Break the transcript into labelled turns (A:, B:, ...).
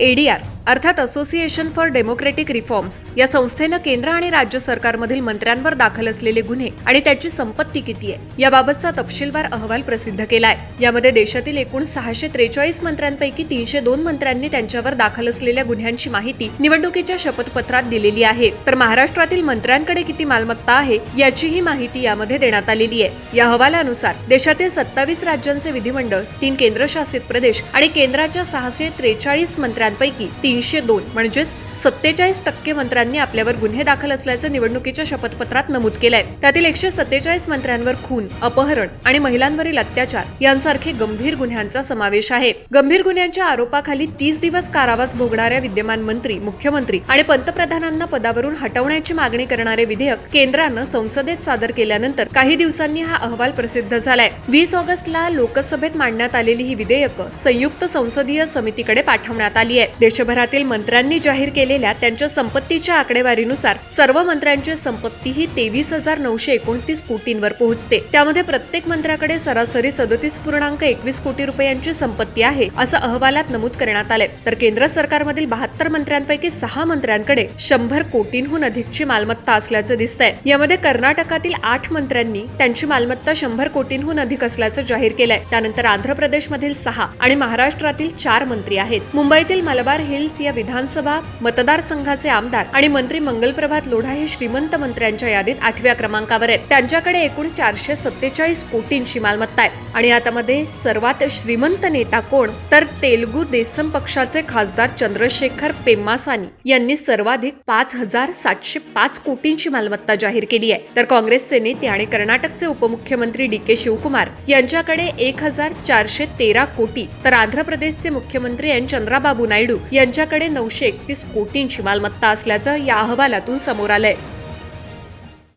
A: ADR अर्थात association for democratic reforms या संस्थेनं केंद्र आणि राज्य सरकारमधील मंत्र्यांवर दाखल असलेले गुन्हे आणि त्याची संपत्ती किती आहे याबाबतचा तपशीलवार अहवाल प्रसिद्ध केलाय. यामध्ये देशातील एकूण सहाशे त्रेचाळीस मंत्र्यांपैकी तीनशे दोन मंत्र्यांनी त्यांच्यावर दाखल असलेल्या गुन्ह्यांची माहिती निवडणुकीच्या शपथपत्रात दिलेली आहे. तर महाराष्ट्रातील मंत्र्यांकडे किती मालमत्ता आहे याचीही माहिती यामध्ये देण्यात आलेली आहे. या अहवालानुसार देशातील सत्तावीस राज्यांचे विधिमंडळ तीन केंद्रशासित प्रदेश आणि केंद्राच्या सहाशे त्रेचाळीस मंत्र्यांपैकी तीन तीनशे दोन म्हणजेच सत्तेचाळीस टक्के मंत्र्यांनी आपल्यावर गुन्हे दाखल असल्याचं निवडणुकीच्या शपथपत्रात नमूद केलंय. त्यातील एकशे सत्तेचाळीस मंत्र्यांवर खून अपहरण आणि महिलांवरील अत्याचार यांसारखे गंभीर गुन्ह्यांचा समावेश आहे. गंभीर गुन्ह्यांच्या आरोपाखाली तीस दिवस कारावास भोगणाऱ्या विद्यमान मंत्री मुख्यमंत्री आणि पंतप्रधानांना पदावरून हटवण्याची मागणी करणारे विधेयक केंद्रानं संसदेत सादर केल्यानंतर काही दिवसांनी हा अहवाल प्रसिद्ध झालाय. वीस ऑगस्टला लोकसभेत मांडण्यात आलेली ही विधेयकं संयुक्त संसदीय समितीकडे पाठवण्यात आली आहे देशभरातील मंत्र्यांनी जाहीर केली केलेल्या त्यांच्या संपत्तीच्या आकडेवारीनुसार सर्व मंत्र्यांची संपत्ती ही तेवीस हजार नऊशे एकोणतीस कोटींवर पोहोचते. त्यामध्ये प्रत्येक मंत्र्याकडे सरासरी सदतीस पूर्णांक एकवीस कोटी रुपयांची संपत्ती आहे असं अहवालात नमूद करण्यात आलंय. तर केंद्र सरकारमधील बहात्तर मंत्र्यांपैकी सहा मंत्र्यांकडे शंभर कोटींहून अधिकची मालमत्ता असल्याचं दिसतंय. यामध्ये कर्नाटकातील आठ मंत्र्यांनी त्यांची मालमत्ता शंभर कोटींहून अधिक असल्याचं जाहीर केलंय. त्यानंतर आंध्र प्रदेशमधील सहा आणि महाराष्ट्रातील चार मंत्री आहेत. मुंबईतील मलबार हिल्स या विधानसभा मतदारसंघाचे आमदार आणि मंत्री मंगलप्रभात लोढा हे श्रीमंत मंत्र्यांच्या यादीत आठव्या क्रमांकावर आहेत. त्यांच्याकडे एकूण चारशे सत्तेचाळीस कोटींची मालमत्ता आहे. आणि यामध्ये सर्वात श्रीमंत नेता कोण? तर तेलगू देसम पक्षाचे खासदार चंद्रशेखर पेम्मासानी यांनी सर्वाधिक पाच हजार सातशे पाच कोटींची मालमत्ता जाहीर केली आहे. तर काँग्रेसचे नेते आणि कर्नाटकचे उपमुख्यमंत्री डी के शिवकुमार यांच्याकडे एक हजार चारशे तेरा कोटी तर आंध्र प्रदेशचे मुख्यमंत्री एन चंद्राबाबू नायडू यांच्याकडे नऊशे एकतीस कोटींची मालमत्ता असल्याचं या अहवालातून समोर आलंय.